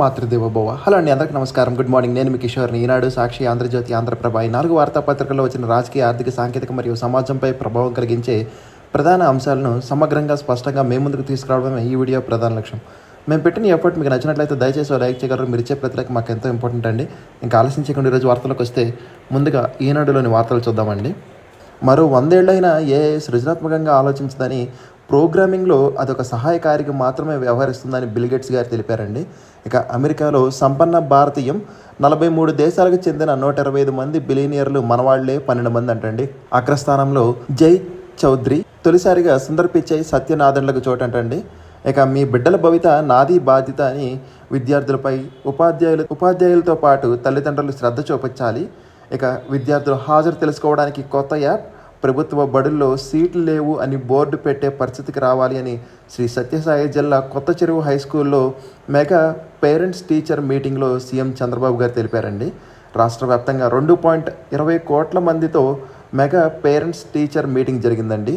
Matrudevobhava hello అండి అందరికీ నమస్కారం. Good morning. నేను మీ కిషోర్ని ఈనాడు సాక్షి ఆంధ్రజ్యోతి ఆంధ్రప్రభ ఈ నాలుగు వార్తాపత్రికల్లో వచ్చిన రాజకీయ ఆర్థిక సాంకేతిక మరియు సమాజంపై ప్రభావం కలిగించే ప్రధాన అంశాలను సమగ్రంగా స్పష్టంగా మేము ముందుకు తీసుకురావడమే ఈ వీడియో ప్రధాన లక్ష్యం. మేము పెట్టిన ఎఫర్ట్ మీకు నచ్చినట్లయితే దయచేసి లైక్ చేయగలరు. మీరు ఇచ్చే ప్రతి మాకు ఎంతో ఇంపార్టెంట్ అండి. ఇంకా ఆలోచించకుండా ఈరోజు వార్తలకు వస్తే ముందుగా ఈనాడులోని వార్తలు చూద్దామండి. మరో వందేళ్ళైనా ఏ సృజనాత్మకంగా ఆలోచించదని ప్రోగ్రామింగ్లో అదొక సహాయకారికి మాత్రమే వ్యవహరిస్తుందని బిల్గేట్స్ గారు తెలిపారండి. ఇక అమెరికాలో సంపన్న భారతీయం నలభై మూడు దేశాలకు చెందిన నూట ఇరవై ఐదు మంది బిలియనియర్లు మనవాళ్ళే పన్నెండు మంది అంటండి. అగ్రస్థానంలో జై చౌదరి తొలిసారిగా సుందర్ పిచ్చై సత్యనాథన్లకు చోటంటండి. ఇక మీ బిడ్డల భవిత నాది బాధ్యత అని విద్యార్థులపై ఉపాధ్యాయులు ఉపాధ్యాయులతో పాటు తల్లిదండ్రులు శ్రద్ధ చూపించాలి. ఇక విద్యార్థులు హాజరు తెలుసుకోవడానికి కొత్త యాప్ ప్రభుత్వ బడుల్లో సీట్లు లేవు అని బోర్డు పెట్టే పరిస్థితికి రావాలి అని శ్రీ సత్యసాయి జిల్లా కొత్త చెరువు హై స్కూల్లో మెగా పేరెంట్స్ టీచర్ మీటింగ్లో సీఎం చంద్రబాబు గారు తెలిపారండి. రాష్ట్ర వ్యాప్తంగా రెండు పాయింట్ ఇరవై కోట్ల మందితో మెగా పేరెంట్స్ టీచర్ మీటింగ్ జరిగిందండి.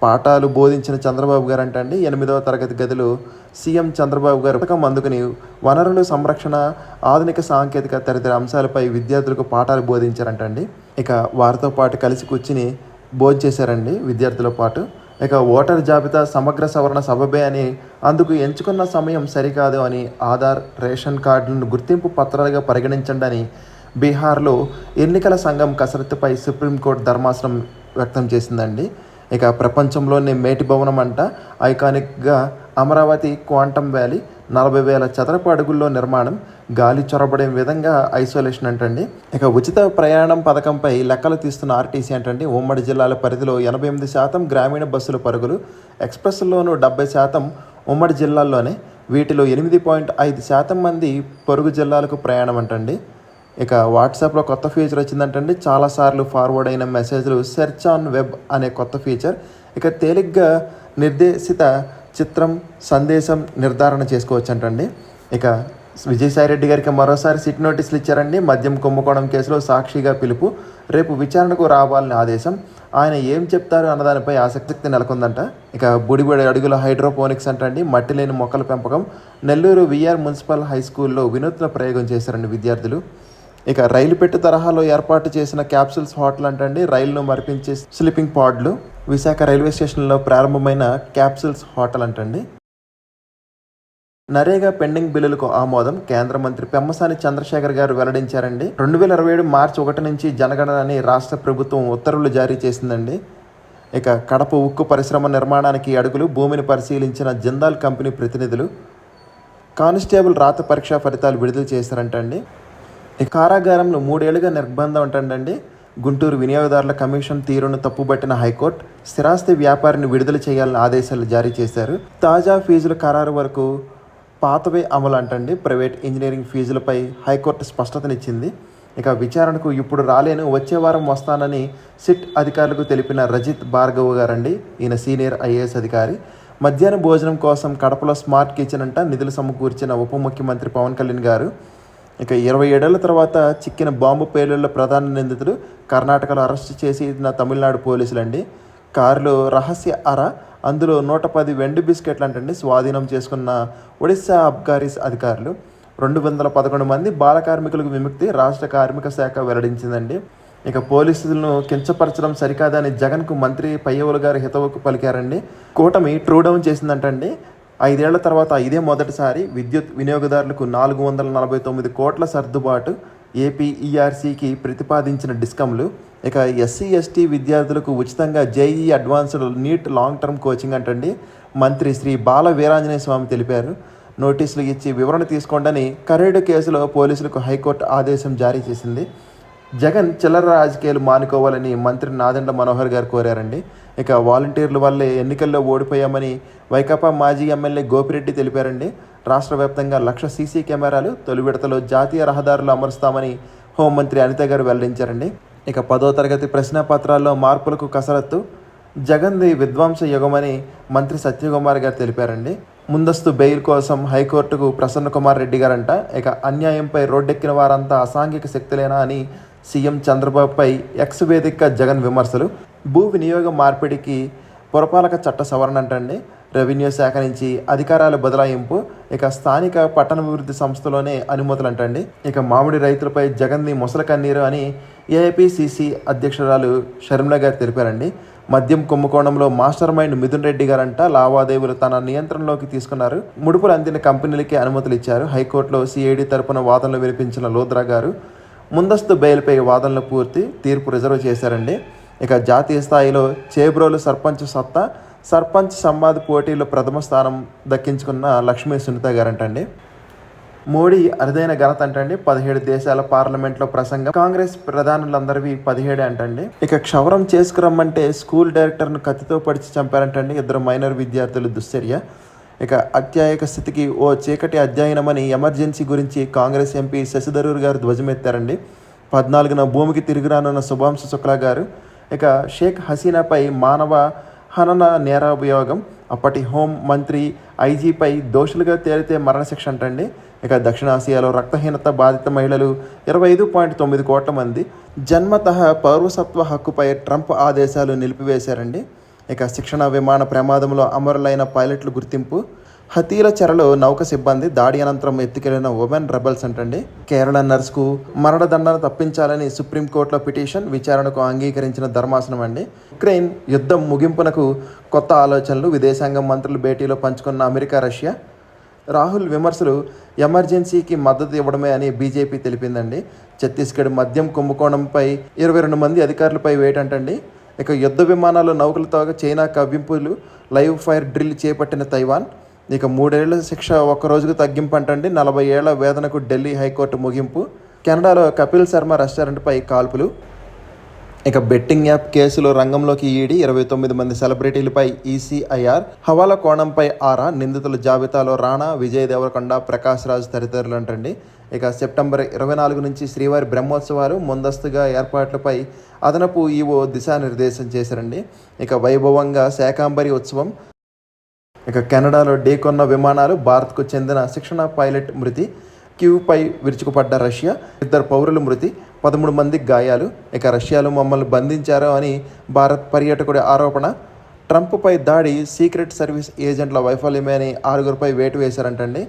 పాఠాలు బోధించిన చంద్రబాబు గారు అంటండి ఎనిమిదవ తరగతి గదిలో సీఎం చంద్రబాబు గారు పథకం అందుకుని వనరుల సంరక్షణ ఆధునిక సాంకేతిక తదితర అంశాలపై విద్యార్థులకు పాఠాలు బోధించారంటండి. ఇక వారితో పాటు కలిసి కూర్చుని భోజనం చేశారండి విద్యార్థులతో పాటు. ఇక ఓటర్ జాబితా సమగ్ర సవరణ సభబే అని అందుకు ఎంచుకున్న సమయం సరికాదు అని ఆధార్ రేషన్ కార్డులను గుర్తింపు పత్రాలుగా పరిగణించండి అని బీహార్లో ఎన్నికల సంఘం కసరత్తుపై సుప్రీంకోర్టు ధర్మాసనం వ్యక్తం చేసిందండి. ఇక ప్రపంచంలోనే మేటి భవనం అంట ఐకానిక్గా అమరావతి క్వాంటమ్ వ్యాలీ నలభై వేల చదరపు అడుగుల్లో నిర్మాణం గాలి చొరబడే విధంగా ఐసోలేషన్ అంటండి. ఇక ఉచిత ప్రయాణం పథకంపై లెక్కలు తీస్తున్న ఆర్టీసీ అంటండి ఉమ్మడి జిల్లాల పరిధిలో ఎనభై ఎనిమిది శాతం గ్రామీణ బస్సుల పరుగులు ఎక్స్ప్రెస్లోనూ డెబ్బై శాతం ఉమ్మడి జిల్లాల్లోనే వీటిలో ఎనిమిది పాయింట్ ఐదు శాతం మంది పొరుగు జిల్లాలకు ప్రయాణం అంటండి. ఇక వాట్సాప్లో కొత్త ఫీచర్ వచ్చిందంటండి చాలాసార్లు ఫార్వర్డ్ అయిన మెసేజ్లు సెర్చ్ ఆన్ వెబ్ అనే కొత్త ఫీచర్. ఇక తేలిగ్గా నిర్దేశిత చిత్రం సందేశం నిర్ధారణ చేసుకోవచ్చు అంటండి ఇక విజయసాయి రెడ్డి గారికి మరోసారి సిట్ నోటీసులు ఇచ్చారండి. మద్యం కుంభకోణం కేసులో సాక్షిగా పిలుపు రేపు విచారణకు రావాలని ఆదేశం. ఆయన ఏం చెప్తారు అన్నదానిపై ఆసక్తి నెలకొందంట. ఇక బుడిబడి అడుగుల హైడ్రోపోనిక్స్ అంటండి. మట్టి లేని మొక్కల పెంపకం. నెల్లూరు విఆర్ మున్సిపల్ హై స్కూల్లో వినూత్న ప్రయోగం చేశారండి విద్యార్థులు. ఇక రైలు పెట్టు తరహాలో ఏర్పాటు చేసిన క్యాప్సూల్స్ హోటల్ అంటండి రైలును మరిపించే స్లీపింగ్ పాడ్లు. విశాఖ రైల్వే స్టేషన్లో ప్రారంభమైన క్యాప్సూల్స్ హోటల్ అంటండి. నరేగా పెండింగ్ బిల్లులకు ఆమోదం కేంద్ర మంత్రి పెమ్మసాని చంద్రశేఖర్ గారు వెల్లడించారండి. రెండు వేల ఇరవై ఏడు మార్చి ఒకటి నుంచి జనగణన అని రాష్ట్ర ప్రభుత్వం ఉత్తర్వులు జారీ చేసిందండి. ఇక కడప ఉక్కు పరిశ్రమ నిర్మాణానికి అడుగులు భూమిని పరిశీలించిన జిందాల్ కంపెనీ ప్రతినిధులు కానిస్టేబుల్ రాత పరీక్ష ఫలితాలు విడుదల చేశారంటండి. కారాగారంలో మూడేళ్ళుగా నిర్బంధం అంటండి గుంటూరు వినియోగదారుల కమిషన్ తీరును తప్పుబట్టిన హైకోర్టు స్థిరాస్తి వ్యాపారిని విడుదల చేయాలని ఆదేశాలు జారీ చేశారు. తాజా ఫీజుల ఖరారు వరకు పాతవే అమలు అంటండి. ప్రైవేట్ ఇంజనీరింగ్ ఫీజులపై హైకోర్టు స్పష్టతనిచ్చింది. ఇక విచారణకు ఇప్పుడు రాలేను. వచ్చే వారం వస్తానని సిట్ అధికారులకు తెలిపిన రజిత్ భార్గవ్ గారండి. ఈయన సీనియర్ ఐఏఎస్ అధికారి. మధ్యాహ్న భోజనం కోసం కడపలో స్మార్ట్ కిచెన్ అంట నిధులు సమకూర్చిన ఉప ముఖ్యమంత్రి పవన్ కళ్యాణ్ గారు. ఇక ఇరవై ఏడేళ్ళ తర్వాత చిక్కిన బాంబు పేలుళ్ళ ప్రధాన నిందితుడు కర్ణాటకలో అరెస్ట్ చేసిన తమిళనాడు పోలీసులండి. కారులో రహస్య అర అందులో నూట పది వెండి బిస్కెట్లు అంటండి స్వాధీనం చేసుకున్న ఒడిశా అబ్కారీస్ అధికారులు. రెండు వందల పదకొండు మంది బాల కార్మికులకు విముక్తి రాష్ట్ర కార్మిక శాఖ వెల్లడించిందండి. ఇక పోలీసులను కించపరచడం సరికాదని జగన్కు మంత్రి పయ్యవులు గారు హితవుకు పలికారండి. కూటమి ట్రూ డౌన్ చేసిందంటండి. ఐదేళ్ళ తర్వాత ఇదే మొదటిసారి విద్యుత్ వినియోగదారులకు నాలుగు వందల నలభై తొమ్మిది కోట్ల సర్దుబాటు ఏపీఈఆర్సీకి ప్రతిపాదించిన డిస్కమ్లు. ఇక ఎస్సీ ఎస్టీ విద్యార్థులకు ఉచితంగా JEE advanced NEET long term coaching అంటండి మంత్రి శ్రీ బాల వీరాంజనేయ స్వామి తెలిపారు. నోటీసులు ఇచ్చి వివరణ తీసుకోండని కరేడు కేసులో పోలీసులకు హైకోర్టు ఆదేశం జారీ చేసింది. జగన్ చిల్లర రాజకీయాలు మానుకోవాలని మంత్రి నాదెండ్ల మనోహర్ గారు కోరారండి. ఇక వాలంటీర్ల వల్లే ఎన్నికల్లో ఓడిపోయామని వైకాపా మాజీ ఎమ్మెల్యే గోపిరెడ్డి తెలిపారండి. రాష్ట్ర వ్యాప్తంగా లక్ష సీసీ కెమెరాలు తొలి విడతలో జాతీయ రహదారులు అమరుస్తామని హోంమంత్రి అనిత గారు వెల్లడించారండి. ఇక పదో తరగతి ప్రశ్న పత్రాల్లో మార్పులకు కసరత్తు జగన్ది విధ్వంస యుగమని మంత్రి సత్యకుమార్ గారు తెలిపారండి. ముందస్తు బెయిల్ కోసం హైకోర్టుకు ప్రసన్న కుమార్ రెడ్డి గారంట ఇక అన్యాయంపై రోడ్డెక్కిన వారంతా అసాంఘిక శక్తులేనా అని సీఎం చంద్రబాబుపై ఎక్స్ వేదికగా జగన్ విమర్శలు భూ వినియోగ మార్పిడికి పురపాలక చట్ట సవరణ అంటండి. రెవెన్యూ శాఖ నుంచి అధికారాల బదలాయింపు ఇక స్థానిక పట్టణాభివృద్ధి సంస్థలోనే అనుమతులు అంటండి. ఇక మామిడి రైతులపై జగన్ని ముసల కన్నీరు అని ఏఐపిసిసి అధ్యక్షురాలు షర్మిల గారు తెలిపారండి. మద్యం కుంభకోణంలో మాస్టర్ మైండ్ మిథున్ రెడ్డి గారంట లావాదేవీలు తన నియంత్రణలోకి తీసుకున్నారు. ముడుపులు అందిన కంపెనీలకి అనుమతులు ఇచ్చారు. హైకోర్టులో సిఐడి తరపున వాదనలు వినిపించిన లోద్రా గారు ముందస్తు బెయిల్పై వాదనలు పూర్తి తీర్పు రిజర్వ్ చేశారండి. ఇక జాతీయ స్థాయిలో చేబ్రోలు సర్పంచ్ సత్తా సర్పంచ్ సంవాద్ పోటీలో ప్రథమ స్థానం దక్కించుకున్న లక్ష్మీ సునీత గారంటండి. మోడీ అరుదైన ఘనత అంటండి. పదిహేడు దేశాల పార్లమెంట్లో ప్రసంగం. కాంగ్రెస్ ప్రధానులందరివి పదిహేడే అంటండి. ఇక క్షవరం చేసుకురమ్మంటే స్కూల్ డైరెక్టర్ను కత్తితో పడిచి చంపారంటండి ఇద్దరు మైనర్ విద్యార్థులు దుశ్చర్య. ఇక అత్యాయక స్థితికి ఓ చీకటి అధ్యయనమని ఎమర్జెన్సీ గురించి కాంగ్రెస్ ఎంపీ శశిధరూర్ గారు ధ్వజమెత్తారండి. పద్నాలుగున భూమికి తిరిగి రానున్న శుభాంశు శుక్లా గారు ఇక షేక్ హసీనాపై మానవ హనన నేరాభియోగం అప్పటి హోం మంత్రి ఐజీపై దోషులుగా తేలితే మరణశిక్ష అంటండి. ఇక దక్షిణాసియాలో రక్తహీనత బాధిత మహిళలు ఇరవై ఐదు పాయింట్ తొమ్మిది కోట్ల మంది. జన్మత పౌరసత్వ హక్కుపై ట్రంప్ ఆదేశాలు నిలిపివేశారండి. ఇక శిక్షణ విమాన ప్రమాదంలో అమరులైన పైలట్లు గుర్తింపు. హతీల చెరలో నౌక సిబ్బంది దాడి అనంతరం ఎత్తుకెళ్ళిన ఉమెన్ రెబల్స్ అంటండి. కేరళ నర్స్కు మరణదండన తప్పించాలని సుప్రీంకోర్టులో పిటిషన్ విచారణకు అంగీకరించిన ధర్మాసనం అండి. ఉక్రెయిన్ యుద్ధం ముగింపునకు కొత్త ఆలోచనలు విదేశాంగ మంత్రులు భేటీలో పంచుకున్న అమెరికా రష్యా. రాహుల్ విమర్శలు ఎమర్జెన్సీకి మద్దతు ఇవ్వడమే అని బీజేపీ తెలిపిందండి. ఛత్తీస్గఢ్ మద్యం కుంభకోణంపై ఇరవై రెండు మంది అధికారులపై వేటంటండి. ఇక యుద్ధ విమానాలు నౌకలతో చైనా కవ్వింపులు లైవ్ ఫైర్ డ్రిల్ చేపట్టిన తైవాన్. ఇక మూడేళ్ళ శిక్ష ఒక్క రోజుకు తగ్గింపు అంటండి నలభై ఏళ్ళ వేదనకు ఢిల్లీ హైకోర్టు ముగింపు. కెనడాలో కపిల్ శర్మ రెస్టారెంట్పై కాల్పులు. ఇక బెట్టింగ్ యాప్ కేసులో రంగంలోకి ఈడీ ఇరవై తొమ్మిది మంది సెలబ్రిటీలపై ఈసీఐఆర్ హవాలా కోణంపై ఆరా నిందితుల జాబితాలో రాణా విజయ్ దేవరకొండ ప్రకాష్ రాజ్ తదితరులు అంటండి. ఇక సెప్టెంబర్ ఇరవై నాలుగు నుంచి శ్రీవారి బ్రహ్మోత్సవాలు ముందస్తుగా ఏర్పాట్లపై అదనపు ఈవో దిశానిర్దేశం చేశారండి. ఇక వైభవంగా శాకాంబరి ఉత్సవం ఇక కెనడాలో ఢీకొన్న విమానాలు భారత్కు చెందిన శిక్షణ పైలట్ మృతి క్యూపై విరుచుకుపడ్డ రష్యా ఇద్దరు పౌరులు మృతి పదమూడు మందికి గాయాలు. ఇక రష్యాలో మమ్మల్ని బంధించారు అని భారత్ పర్యాటకుడి ఆరోపణ. ట్రంప్పై దాడి సీక్రెట్ సర్వీస్ ఏజెంట్ల వైఫల్యమే అని ఆరుగురిపై వేటు వేశారంటండి.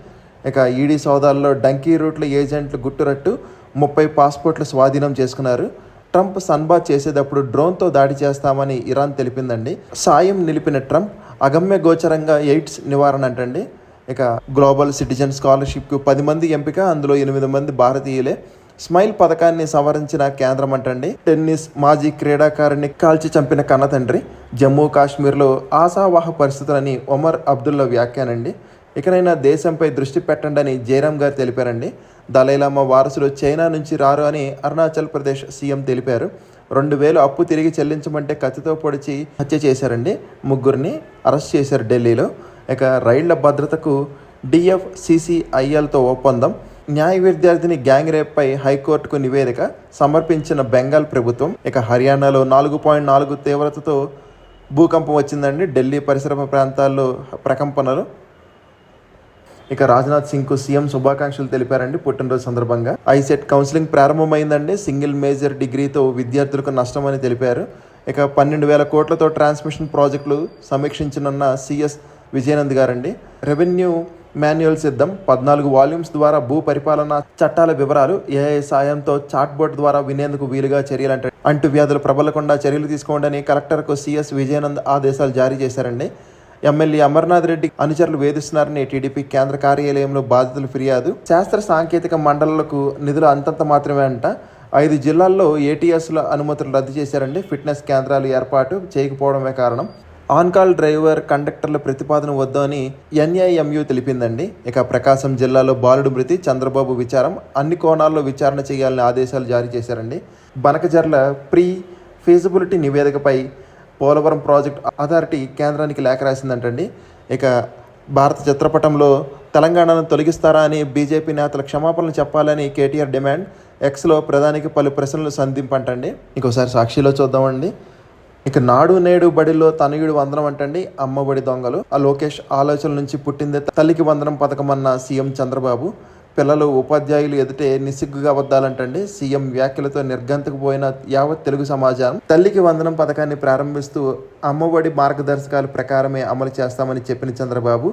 ఇక ఈడీ సోదాల్లో డంకీ రూట్ల ఏజెంట్లు గుట్టురట్టు ముప్పై పాస్పోర్ట్లు స్వాధీనం చేసుకున్నారు. ట్రంప్ సన్బాత్ చేసేటప్పుడు డ్రోన్తో దాడి చేస్తామని ఇరాన్ తెలిపిందండి. సాయం నిలిపిన ట్రంప్ అగమ్య గోచరంగా ఎయిడ్స్ నివారణ అంటండి ఇక గ్లోబల్ సిటిజన్ స్కాలర్షిప్కు పది మంది ఎంపిక అందులో ఎనిమిది మంది భారతీయులే. స్మైల్ పథకాన్ని సవరించిన కేంద్రం అంటండి. టెన్నిస్ మాజీ క్రీడాకారుని కాల్చి చంపిన కన్న తండ్రి. జమ్మూ కాశ్మీర్లో ఆశావాహ పరిస్థితులని ఒమర్ అబ్దుల్లా వ్యాఖ్యానండి. ఇకనైనా దేశంపై దృష్టి పెట్టండి అని జయరామ్ గారు తెలిపారండి. దలైలామా వారసులు చైనా నుంచి రారు అని అరుణాచల్ ప్రదేశ్ సీఎం తెలిపారు. రెండు వేలు అప్పు తిరిగి చెల్లించమంటే కత్తితో పొడిచి హత్య చేశారండి. ముగ్గురిని అరెస్ట్ చేశారు ఢిల్లీలో. ఇక రైళ్ళ భద్రతకు డిఎఫ్సిసిఐఎల్తో ఒప్పందం. న్యాయ విద్యార్థిని గ్యాంగ్ రేప్పై హైకోర్టుకు నివేదిక సమర్పించిన బెంగాల్ ప్రభుత్వం ఇక హర్యానాలో నాలుగు పాయింట్ నాలుగు తీవ్రతతో భూకంపం వచ్చిందండి. ఢిల్లీ పరిసర ప్రాంతాల్లో ప్రకంపనలు. ఇక రాజ్నాథ్ సింగ్కు సీఎం శుభాకాంక్షలు తెలిపారండి పుట్టినరోజు సందర్భంగా. ఐసెట్ కౌన్సిలింగ్ ప్రారంభమైందండి. సింగిల్ మేజర్ డిగ్రీతో విద్యార్థులకు నష్టమని తెలిపారు. ఇక పన్నెండు వేల కోట్లతో ట్రాన్స్మిషన్ ప్రాజెక్టులు సమీక్షించనున్న సిఎస్ విజయనంద్ గారండి. రెవెన్యూ మాన్యువల్ సిద్ధం. పద్నాలుగు వాల్యూమ్స్ ద్వారా భూ పరిపాలన చట్టాల వివరాలు ఏఐ సాయంతో చాట్ బోర్డ్ ద్వారా వినేందుకు వీలుగా చర్యలంటే అంటు వ్యాధులు ప్రబలకుండా చర్యలు తీసుకోండి కలెక్టర్కు సిఎస్ విజయనంద్ ఆదేశాలు జారీ చేశారండి. ఎమ్మెల్యే అమర్నాథ్ రెడ్డి అనుచరులు వేధిస్తున్నారని టీడీపీ కేంద్ర కార్యాలయంలో బాధితులు ఫిర్యాదు. శాస్త్ర సాంకేతిక మండళ్ళకు నిధులు అంతంత మాత్రమే అంట. ఐదు జిల్లాల్లో ఏటీఎస్ల అనుమతులు రద్దు చేశారండి. ఫిట్నెస్ కేంద్రాలు ఏర్పాటు చేయకపోవడమే కారణం. ఆన్కాల్ డ్రైవర్ కండక్టర్ల ప్రతిపాదన వద్దని ఎన్ఐఎంయు తెలిపిందండి. ఇక ప్రకాశం జిల్లాలో బాలుడు మృతి చంద్రబాబు విచారం అన్ని కోణాల్లో విచారణ చేయాలని ఆదేశాలు జారీ చేశారండి. బనకజర్ల ప్రీ ఫీజిబిలిటీ నివేదికపై పోలవరం ప్రాజెక్ట్ అథారిటీ కేంద్రానికి లేఖ రాసిందంటండి. ఇక భారత చిత్రపటంలో తెలంగాణను తొలగిస్తారా అని బీజేపీ నేతలు క్షమాపణలు చెప్పాలని కేటీఆర్ డిమాండ్ ఎక్స్లో ప్రధానికి పలు ప్రశ్నలు సంధింపంటండి. ఇంకోసారి సాక్షిలో చూద్దామండి. ఇక నాడు నేడు బడిలో తనయుడు వందనం అంటండి అమ్మబడి దొంగలు. ఆ లోకేష్ ఆలోచన నుంచి పుట్టిందే తల్లికి వందనం పథకం అన్న సీఎం చంద్రబాబు. పిల్లలు ఉపాధ్యాయులు ఎదుటే నిస్సిగ్గుగా వద్దాలంటండి సీఎం వ్యాఖ్యలతో నిర్గంతకు పోయిన యావత్ తెలుగు సమాజం. తల్లికి వందనం పథకాన్ని ప్రారంభిస్తూ అమ్మఒడి మార్గదర్శకాల ప్రకారమే అమలు చేస్తామని చెప్పిన చంద్రబాబు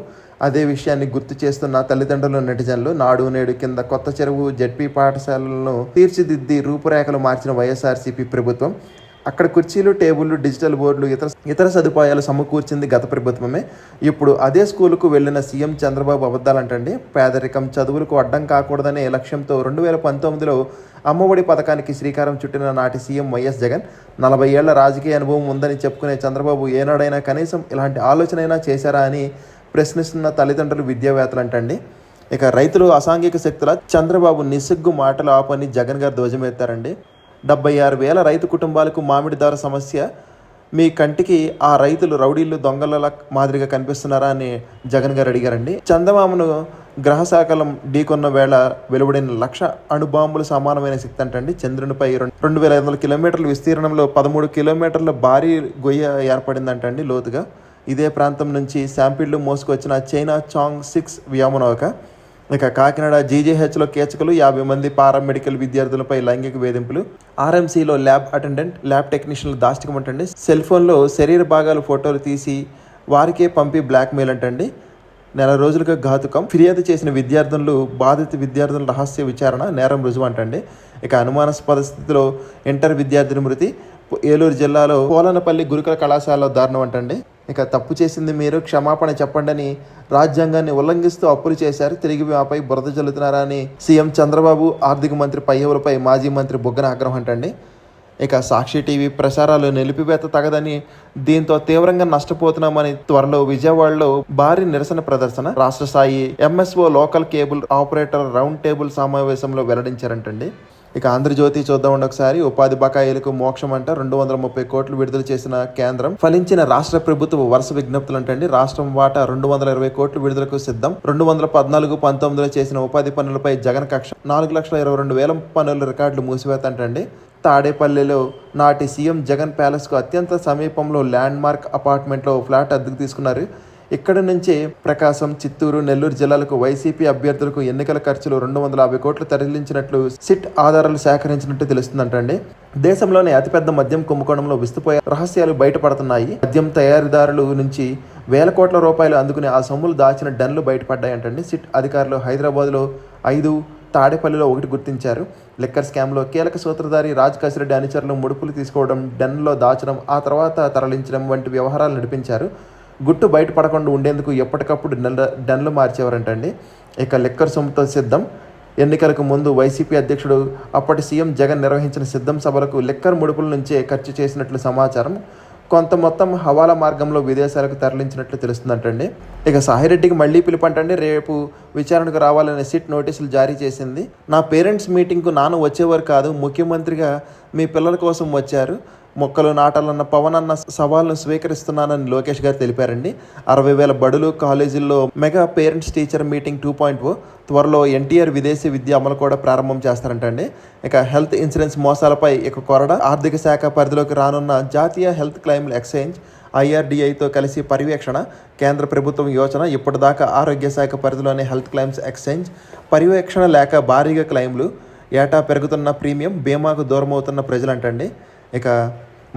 అదే విషయాన్ని గుర్తు చేస్తున్న తల్లిదండ్రుల నెటిజన్లు నాడు నేడు కింద కొత్త చెరువు జడ్పీ పాఠశాలలను తీర్చిదిద్ది రూపురేఖలు మార్చిన వైఎస్ఆర్సీపీ ప్రభుత్వం. అక్కడ కుర్చీలు టేబుల్లు డిజిటల్ బోర్డులు ఇతర ఇతర సదుపాయాలు సమకూర్చింది గత ప్రభుత్వమే. ఇప్పుడు అదే స్కూలుకు వెళ్ళిన సీఎం చంద్రబాబు అబద్ధాలంటండి. పేదరికం చదువులకు అడ్డం కాకూడదనే లక్ష్యంతో రెండు వేల పంతొమ్మిదిలో అమ్మఒడి పథకానికి శ్రీకారం చుట్టిన నాటి సీఎం వైఎస్ జగన్ నలభై ఏళ్ళ రాజకీయ అనుభవం ఉందని చెప్పుకునే చంద్రబాబు ఏనాడైనా కనీసం ఇలాంటి ఆలోచనైనా చేశారా అని ప్రశ్నిస్తున్న తల్లిదండ్రులు విద్యావేత్తలు అంటండి ఇక రైతులు అసాంఘిక శక్తుల చంద్రబాబు నిస్సిగ్గు మాటలు ఆపని జగన్ గారు ధ్వజమెత్తారండి. డెబ్బై ఆరు వేల రైతు కుటుంబాలకు మామిడి ధర సమస్య. మీ కంటికి ఆ రైతులు రౌడీలు దొంగల మాదిరిగా కనిపిస్తున్నారా అని జగన్ గారు అడిగారండి. చందమామను గ్రహశాఖలం ఢీకొన్న వేళ వెలువడిన లక్ష అణుబాంబులు సమానమైన శక్తి అంటండి. చంద్రునిపై రెండు రెండు వేల ఐదు వందల కిలోమీటర్ల విస్తీర్ణంలో పదమూడు కిలోమీటర్ల భారీ గొయ్య ఏర్పడిందంటండి లోతుగా. ఇదే ప్రాంతం నుంచి శాంపిళ్ళు మోసుకొచ్చిన చైనా చాంగ్ సిక్స్ వ్యోమనౌక. ఇక కాకినాడ జీజీహెచ్లో కేచకులు యాభై మంది పారామెడికల్ విద్యార్థులపై లైంగిక వేధింపులు. ఆర్ఎంసీలో ల్యాబ్ అటెండెంట్ ల్యాబ్ టెక్నీషియన్లు దాష్టికం అంటండి సెల్ ఫోన్లో శరీర భాగాలు ఫోటోలు తీసి వారికే పంపి బ్లాక్మెయిల్ అంటండి. నెల రోజులుగా ఘాతుకం. ఫిర్యాదు చేసిన విద్యార్థులు బాధిత విద్యార్థుల రహస్య విచారణ నేరం రుజువు అంటండి. ఇక అనుమానాస్పద స్థితిలో ఇంటర్ విద్యార్థిని మృతి. ఏలూరు జిల్లాలో పోలనపల్లి గురుకుల కళాశాలలో దారుణం అంటండి. ఇక తప్పు చేసింది మీరు క్షమాపణ చెప్పండని రాజ్యాంగాన్ని ఉల్లంఘిస్తూ అప్పులు చేశారు తిరిగి మాపై బురద జల్లుతున్నారని సీఎం చంద్రబాబు ఆర్థిక మంత్రి పయ్యవులపై మాజీ మంత్రి బుగ్గన ఆగ్రహం అంటండి. ఇక సాక్షి టీవీ ప్రసారాలు నిలిపివేత తగదని దీంతో తీవ్రంగా నష్టపోతున్నామని త్వరలో విజయవాడలో భారీ నిరసన ప్రదర్శన రాష్ట్ర స్థాయి MSO local cable operator round table సమావేశంలో వెల్లడించారంటండి. ఇక ఆంధ్రజ్యోతి చూద్దామండి ఒకసారి. ఉపాధి బకాయిలకు మోక్షం అంట రెండు వందల ముప్పై కోట్లు విడుదల చేసిన కేంద్రం. ఫలించిన రాష్ట్ర ప్రభుత్వ వరుస విజ్ఞప్తులు అంటండి రాష్ట్రం వాటా రెండు వందల ఇరవై కోట్లు విడుదలకు సిద్ధం. రెండు వందల పద్నాలుగు పంతొమ్మిదిలో చేసిన ఉపాధి పనులపై జగన్ కక్ష. నాలుగు లక్షల ఇరవై రెండు వేల పనుల రికార్డులు మూసివేతంటండి. తాడేపల్లిలో నాటి సీఎం జగన్ ప్యాలెస్కు అత్యంత సమీపంలో ల్యాండ్ మార్క్ అపార్ట్మెంట్లో ఫ్లాట్ అద్దెకు తీసుకున్నారు. ఇక్కడి నుంచే ప్రకాశం చిత్తూరు నెల్లూరు జిల్లాలకు వైసీపీ అభ్యర్థులకు ఎన్నికల ఖర్చులు రెండు వందల యాభై కోట్లు తరలించినట్లు సిట్ ఆధారాలు సేకరించినట్టు తెలుస్తుందంటండి. దేశంలోనే అతిపెద్ద మద్యం కుంభకోణంలో విస్తుపోయే రహస్యాలు బయటపడుతున్నాయి. మద్యం తయారీదారులు నుంచి వేల కోట్ల రూపాయలు అందుకుని ఆ సొమ్ములు దాచిన డన్లు బయటపడ్డాయంటండి సిట్ అధికారులు. హైదరాబాద్లో ఐదు తాడేపల్లిలో ఒకటి గుర్తించారు. లిక్కర్ స్కామ్లో కీలక సూత్రధారి రాజ్ కసిరెడ్డి అనుచరులు ముడుపులు తీసుకోవడం డెన్లో దాచడం ఆ తర్వాత తరలించడం వంటి వ్యవహారాలు నడిపించారు. గుట్టు బయటపడకుండా ఉండేందుకు ఎప్పటికప్పుడు నెల డెన్లు మార్చేవారంటండి. ఇక లిక్కర్ సొమ్ముతో సిద్ధం. ఎన్నికలకు ముందు వైసీపీ అధ్యక్షుడు అప్పటి సీఎం జగన్ నిర్వహించిన సిద్ధం సభలకు లిక్కర్ ముడుపుల నుంచే ఖర్చు చేసినట్లు సమాచారం. కొంత మొత్తం హవాలా మార్గంలో విదేశాలకు తరలించినట్లు తెలుస్తుందంటండి. ఇక సాయిరెడ్డికి మళ్ళీ పిలుపంటండి. రేపు విచారణకు రావాలనే సిట్ నోటీసులు జారీ చేసింది. నా పేరెంట్స్ మీటింగ్కు నాన్న వచ్చేవారు కాదు. ముఖ్యమంత్రిగా మీ పిల్లల కోసం వచ్చారు. మొక్కలు నాటాలన్న పవన్ అన్న సవాల్ను స్వీకరిస్తున్నానని లోకేష్ గారు తెలిపారండి. అరవై వేల బడులు కాలేజీల్లో mega parents teacher meeting two point త్వరలో ఎన్టీఆర్ విదేశీ విద్య అమలు కూడా ప్రారంభం చేస్తారంటండి. ఇక హెల్త్ ఇన్సూరెన్స్ మోసాలపై ఇక కొరడ ఆర్థిక శాఖ పరిధిలోకి రానున్న జాతీయ హెల్త్ క్లెయిమ్ల ఎక్స్చేంజ్ ఐఆర్డీఐతో కలిసి పర్యవేక్షణ కేంద్ర ప్రభుత్వం యోచన ఇప్పటిదాకా ఆరోగ్య శాఖ పరిధిలోని హెల్త్ క్లెయిమ్స్ ఎక్స్చేంజ్ పర్యవేక్షణ లేక భారీగా క్లెయిమ్లు ఏటా పెరుగుతున్న ప్రీమియం బీమాకు దూరమవుతున్న ప్రజలంటండి. ఇక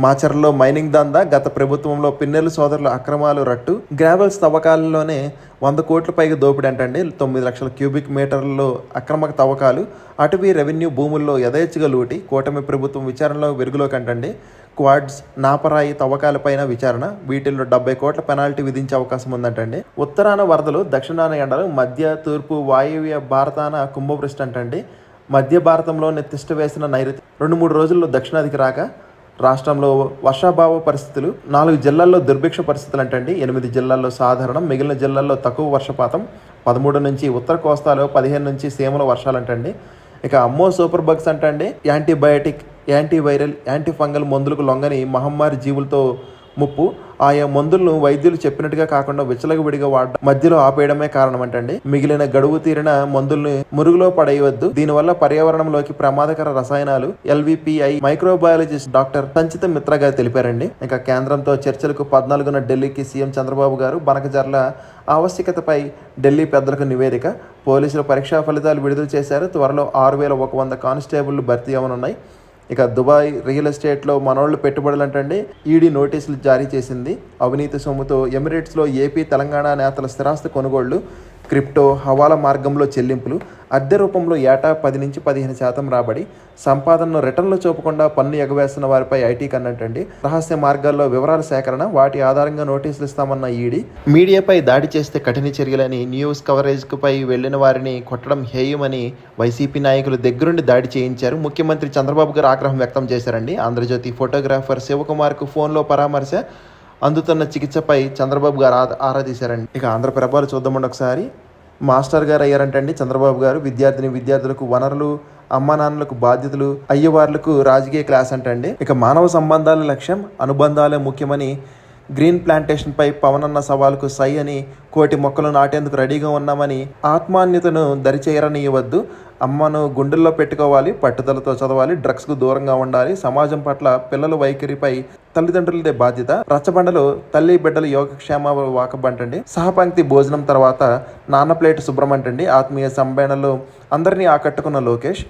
మాచర్లో మైనింగ్ దందా గత ప్రభుత్వంలో పిన్నెలు సోదరుల అక్రమాలు రట్టు గ్రావెల్స్ తవ్వకాలలోనే వంద కోట్ల పైగా దోపిడీ అంటండి. తొమ్మిది లక్షల క్యూబిక్ మీటర్లలో అక్రమ తవ్వకాలు అటవీ రెవెన్యూ భూముల్లో యథేచ్ఛగా లూటి కూటమి ప్రభుత్వం విచారణలో వెలుగులోకి అంటండి. క్వాడ్స్ నాపరాయి తవ్వకాలపైన విచారణ వీటిల్లో డెబ్బై కోట్ల పెనాల్టీ విధించే అవకాశం ఉందంటండి. ఉత్తరాన వరదలు దక్షిణాన ఎండలు మధ్య తూర్పు వాయువ్య భారతాన కుంభవృష్టి అంటండి. మధ్య భారతంలోని తిష్ట వేసిన నైరుతి రెండు మూడు రోజుల్లో దక్షిణాదికి రాక రాష్ట్రంలో వర్షాభావ పరిస్థితులు నాలుగు జిల్లాల్లో దుర్భిక్ష పరిస్థితులు అంటండి. ఎనిమిది జిల్లాల్లో సాధారణం. మిగిలిన జిల్లాల్లో తక్కువ వర్షపాతం. పదమూడు నుంచి ఉత్తర కోస్తాలో పదిహేను నుంచి సీమల వర్షాలు అంటండి. ఇక అమ్మో సూపర్ బగ్స్ అంటండి. యాంటీబయాటిక్ యాంటీవైరల్ యాంటీ ఫంగల్ మందులకు లొంగని మహమ్మారి జీవులతో ముప్పు. ఆయా మందులను వైద్యులు చెప్పినట్టుగా కాకుండా విచ్చలవిడిగా వాడడం మధ్యలో ఆపేయడమే కారణమంటండి. మిగిలిన గడువు తీరిన మందుల్ని మురుగులో పడేయవద్దు. దీనివల్ల పర్యావరణంలోకి ప్రమాదకర రసాయనాలు ఎల్విపిఐ మైక్రోబయాలజిస్ట్ డాక్టర్ సంచిత మిత్ర గారు తెలిపారండి. ఇంకా కేంద్రంతో చర్చలకు పద్నాలుగున ఢిల్లీకి సీఎం చంద్రబాబు గారు బనకజర్ల ఆవశ్యకతపై ఢిల్లీ పెద్దలకు నివేదిక. పోలీసులు పరీక్షా ఫలితాలు విడుదల చేశారు. త్వరలో ఆరు వేల ఒక వంద కానిస్టేబుల్ భర్తీ అవనున్నాయి. ఇక దుబాయ్ రియల్ ఎస్టేట్లో మనోళ్ళు పెట్టుబడులు అంటండి ఈడీ నోటీసులు జారీ చేసింది. అవినీతి సొమ్ముతో ఎమిరేట్స్లో ఏపీ తెలంగాణ నేతల స్థిరాస్తి కొనుగోళ్ళు క్రిప్టో హవాలా మార్గంలో చెల్లింపులు అద్దె రూపంలో ఏటా పది నుంచి పదిహేను శాతం రాబడి సంపాదనను రిటర్న్లు చూపకుండా పన్ను ఎగవేస్తున్న వారిపై ఐటీ కన్నట్టండి రహస్య మార్గాల్లో వివరాల సేకరణ వాటి ఆధారంగా నోటీసులు ఇస్తామన్న ఈడీ. మీడియాపై దాడి చేస్తే కఠిన చర్యలని న్యూస్ కవరేజ్పై వెళ్ళిన వారిని కొట్టడం హేయమని వైసీపీ నాయకులు దగ్గరుండి దాడి చేయించారు. ముఖ్యమంత్రి చంద్రబాబు గారు ఆగ్రహం వ్యక్తం చేశారండి. ఆంధ్రజ్యోతి ఫోటోగ్రాఫర్ శివకుమార్కు ఫోన్లో పరామర్శ అందుతున్న చికిత్సపై చంద్రబాబు గారు ఆ- ఆరా తీశారండి. ఇక ఆంధ్రప్రభలు చూద్దామండి ఒకసారి. మాస్టర్ గారు అయ్యారంటండి. చంద్రబాబు గారు విద్యార్థిని విద్యార్థులకు వనరులు అమ్మా నాన్నలకు బాధ్యతలు అయ్యవార్లకు రాజకీయ క్లాస్ అంటండి. ఇక మానవ సంబంధాల లక్ష్యం అనుబంధాలే ముఖ్యమని గ్రీన్ ప్లాంటేషన్పై పవన్ పవనన్న సవాలుకు సై అని కోటి మొక్కలు నాటేందుకు రెడీగా ఉన్నామని ఆత్మాన్యతను దరిచేయరనియవద్దు అమ్మను గుండెల్లో పెట్టుకోవాలి పట్టుదలతో చదవాలి డ్రగ్స్కు దూరంగా ఉండాలి. సమాజం పట్ల పిల్లల వైఖరిపై తల్లిదండ్రులదే బాధ్యత. రచ్చబండలు తల్లి బిడ్డల యోగక్షేమ వాకబంటండి. సహపంక్తి భోజనం తర్వాత నాన్న ప్లేట్ శుభ్రమంటండి ఆత్మీయ సంబేణలో అందరినీ ఆకట్టుకున్న లోకేష్.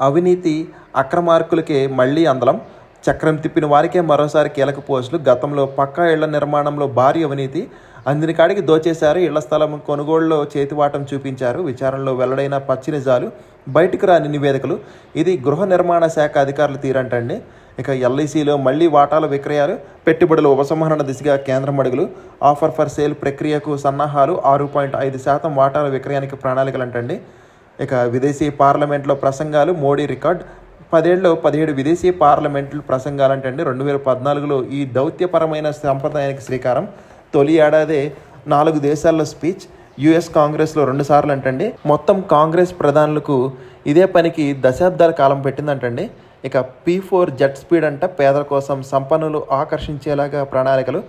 అవినీతి అక్రమార్కులకే మళ్ళీ అందలం. చక్రం తిప్పిన వారికే మరోసారి కీలక పోస్టులు. గతంలో పక్కా ఇళ్ళ నిర్మాణంలో భారీ అవినీతి. అందిన కాడికి దోచేశారు. ఇళ్ళ స్థలం కొనుగోలులో చేతివాటం చూపించారు. విచారణలో వెల్లడైన పచ్చి నిజాలు బయటకు రాని నివేదికలు. ఇది గృహ నిర్మాణ శాఖ అధికారులు తీరంటండి. ఇక ఎల్ఐసిలో మళ్ళీ వాటాల విక్రయాలు. పెట్టుబడుల ఉపసంహరణ దిశగా కేంద్రం అడుగులు. ఆఫర్ ఫర్ సేల్ ప్రక్రియకు సన్నాహాలు. ఆరు పాయింట్ ఐదు శాతం వాటాల విక్రయానికి ప్రణాళికలు అంటండి ఇక విదేశీ పార్లమెంట్లో ప్రసంగాలు. మోడీ రికార్డ్. పదేళ్ళలో పదిహేడు విదేశీ పార్లమెంట్లు ప్రసంగాలంటే అండి రెండు వేల పద్నాలుగులో ఈ దౌత్యపరమైన సంప్రదాయానికి శ్రీకారం. తొలి ఏడాదే నాలుగు దేశాల్లో స్పీచ్. యుఎస్ కాంగ్రెస్లో రెండు సార్లు అంటండి మొత్తం కాంగ్రెస్ ప్రధానులకు ఇదే పనికి దశాబ్దాల కాలం పెట్టిందంటండి. ఇక పీ ఫోర్ జెట్ స్పీడ్ అంట పేదల కోసం సంపన్నులు ఆకర్షించేలాగా ప్రణాళికలు.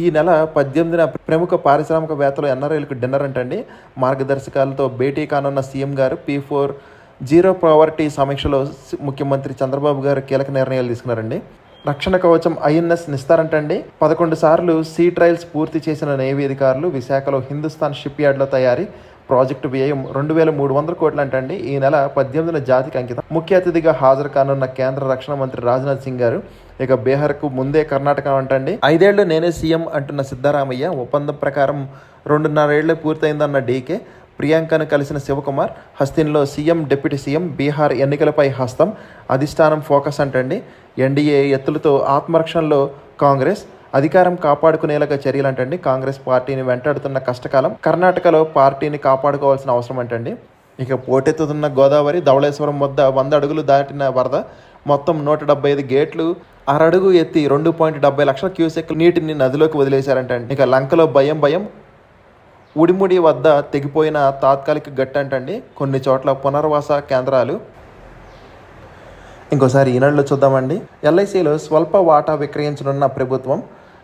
ఈ నెల పద్దెనిమిదిన ప్రముఖ పారిశ్రామికవేత్తలు ఎన్ఆర్ఐలకు డిన్నర్ అంటండి. మార్గదర్శకాలతో భేటీ కానున్న సీఎం గారు పీ ఫోర్ జీరో ప్రావర్టీ సమీక్షలో ముఖ్యమంత్రి చంద్రబాబు గారు కీలక నిర్ణయాలు తీసుకున్నారండి. రక్షణ కవచం ఐఎన్ఎస్ నిస్తారంటండి. పదకొండు సార్లు సీ ట్రయల్స్ పూర్తి చేసిన నేవీ అధికారులు విశాఖలో హిందుస్థాన్ షిప్ యార్డ్లో తయారీ ప్రాజెక్టు వ్యయం రెండు వేల మూడు వందల కోట్లు అంటండి ఈ నెల పద్దెనిమిదిన జాతికి అంకితం. ముఖ్య అతిథిగా హాజరు కానున్న కేంద్ర రక్షణ మంత్రి రాజ్నాథ్ సింగ్ గారు ఇక బీహార్కు ముందే కర్ణాటక అంటండి. ఐదేళ్ళు నేనే సీఎం అంటున్న సిద్ధరామయ్య ఒప్పందం ప్రకారం రెండున్నరేళ్ళే పూర్తయిందన్న డీకే. ప్రియాంకను కలిసిన శివకుమార్ హస్తిన్లో సీఎం డిప్యూటీ సీఎం బీహార్ ఎన్నికలపై హస్తం. అధిష్టానం ఫోకస్ అంటండి. ఎన్డీఏ ఎత్తులతో ఆత్మరక్షణలో కాంగ్రెస్ అధికారం కాపాడుకునేలాగా చర్యలు అంటండి కాంగ్రెస్ పార్టీని వెంటాడుతున్న కష్టకాలం కర్ణాటకలో పార్టీని కాపాడుకోవాల్సిన అవసరం అంటండి. ఇక పోటెత్తుతున్న గోదావరి ధవళేశ్వరం వద్ద వంద అడుగులు దాటిన వరద మొత్తం నూట డెబ్బై ఐదు గేట్లు అరడుగు ఎత్తి రెండు పాయింట్ డెబ్బై లక్షల క్యూసెక్ నీటిని నదిలోకి వదిలేశారంటండి. ఇక లంకలో భయం భయం ఉడిముడి వద్ద తెగిపోయిన తాత్కాలిక గట్టంటండి కొన్ని చోట్ల పునర్వాస కేంద్రాలు. ఇంకోసారి ఈనాడులో చూద్దామండి. ఎల్ఐసిలో స్వల్ప వాటా విక్రయించనున్న ప్రభుత్వం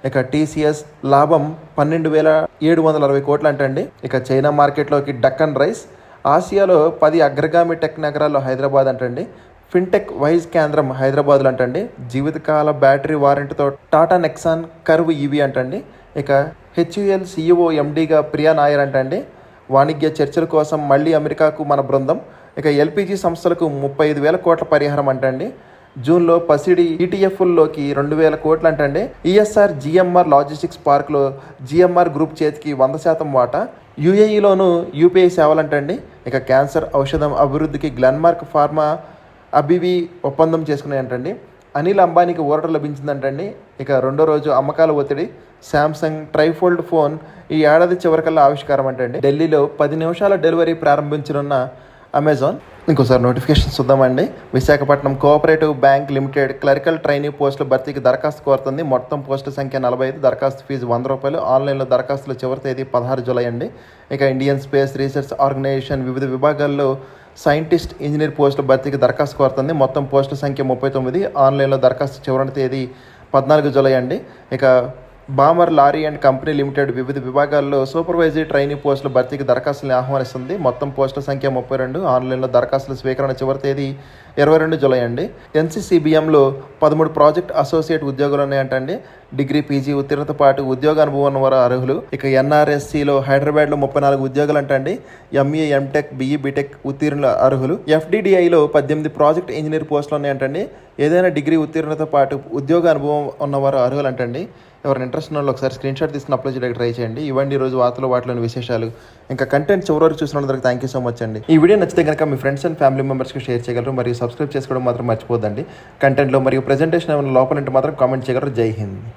ఇక టీసీఎస్ లాభం పన్నెండు వేల ఏడు వందల అరవై కోట్లు అంటండి. ఇక చైనా మార్కెట్లోకి డక్కన్ రైస్ ఆసియాలో పది అగ్రగామి టెక్ నగరాల్లో హైదరాబాద్ అంటండి. ఫిన్టెక్ వైజ్ కేంద్రం హైదరాబాద్లో అంటండి. జీవితకాల బ్యాటరీ వారెంట్తో టాటా నెక్సాన్ కర్వ్ ఈవీ అంటండి. ఇక హెచ్యుఎల్ సిఇఓ ఎండీగా ప్రియా నాయర్ అంటండి. వాణిజ్య చర్చల కోసం మళ్ళీ అమెరికాకు మన బృందం. ఇక ఎల్పిజి సంస్థలకు ముప్పై ఐదు వేల కోట్ల పరిహారం అంటండి. జూన్లో పసిడి ఈటీఎఫ్ల్లోకి రెండు వేల కోట్లు అంటండి. ఈఎస్ఆర్ జిఎంఆర్ లాజిస్టిక్స్ పార్క్లో జిఎంఆర్ గ్రూప్ చేతికి వంద శాతం వాటా. యూఏఈలోను యూపీఐ సేవలంటండి. ఇక క్యాన్సర్ ఔషధం అభివృద్ధికి గ్లెన్మార్క్ ఫార్మా అబివి ఒప్పందం చేసుకున్నాయంటండి. అనిల్ అంబానీకి ఊరట లభించిందంటండి. ఇక రెండో రోజు అమ్మకాల ఒత్తిడి. శాంసంగ్ ట్రైఫోల్డ్ ఫోన్ ఈ ఏడాది చివరికల్లా ఆవిష్కారం అంటండి ఢిల్లీలో పది నిమిషాల డెలివరీ ప్రారంభించనున్న అమెజాన్. ఇంకోసారి నోటిఫికేషన్ చూద్దామండి. Visakhapatnam cooperative bank limited clerical training పోస్టుల భర్తీకి దరఖాస్తు కోరుతుంది. మొత్తం పోస్టుల సంఖ్య నలభై ఐదు దరఖాస్తు ఫీజు వంద రూపాయలు. ఆన్లైన్లో దరఖాస్తుల చివరి తేదీ పదహారు జూలై అండి. ఇక ఇండియన్ స్పేస్ రీసెర్చ్ ఆర్గనైజేషన్ వివిధ విభాగాల్లో సైంటిస్ట్ ఇంజనీర్ పోస్టుల భర్తీకి దరఖాస్తు కోరుతుంది. మొత్తం పోస్టుల సంఖ్య ముప్పై తొమ్మిది. ఆన్లైన్లో దరఖాస్తు చివరి తేదీ పద్నాలుగు జూలై అండి. ఇక Balmer Lawrie and company limited వివిధ విభాగాల్లో సూపర్వైజరీ ట్రైనింగ్ పోస్టుల భర్తీకి దరఖాస్తులను ఆహ్వానిస్తుంది. మొత్తం పోస్టుల సంఖ్య ముప్పై రెండు. ఆన్లైన్లో దరఖాస్తుల స్వీకరణ చివరి తేదీ ఇరవై రెండు జూలై అండి. ఎన్సీసీబీఎంలో పదమూడు ప్రాజెక్ట్ అసోసియేట్ ఉద్యోగులు ఉన్నాయంటండి. డిగ్రీ పీజీ ఉత్తీర్ణత పాటు ఉద్యోగ అనుభవం ఉన్న వారు అర్హులు. ఇక ఎన్ఆర్ఎస్సిలో హైదరాబాద్లో ముప్పై నాలుగు ఉద్యోగాలు అంటండి ఎంఈ ఎంటెక్ బిఈ బీటెక్ ఉత్తీర్ణుల అర్హులు. ఎఫ్డిడిఐలో పద్దెనిమిది ప్రాజెక్ట్ ఇంజనీర్ పోస్టులు ఉన్నాయంటండి. ఏదైనా డిగ్రీ ఉత్తీర్ణత పాటు ఉద్యోగ అనుభవం ఉన్నవారు అర్హులు అంటండి ఎవరైనా ఇంట్రెస్ట్ ఉన్న వాళ్ళు ఒకసారి స్క్రీన్ షాట్ తీసుకుని అప్లై చేయడానికి ట్రై చేయండి. ఇవ్వండి ఈ రోజు వార్తలు వాటిలోని విశేషాలు. ఇంకా కంటెంట్ చివరి వరకు చూసినందుకు థ్యాంక్ యూ సో మచ్ అండి. ఈ వీడియో నచ్చితే కనుక మీ ఫ్రెండ్స్ అండ్ ఫ్యామిలీ మెంబర్స్కి షేర్ చేయగలరు మరియు సబ్స్క్రైబ్ చేసుకోవడం మాత్రం మర్చిపోద్దండి కంటెంట్లో మరియు ప్రజెంటేషన్ ఏమైనా లోపల మాత్రం కామెంట్ చేయగలరు. జై హింద్.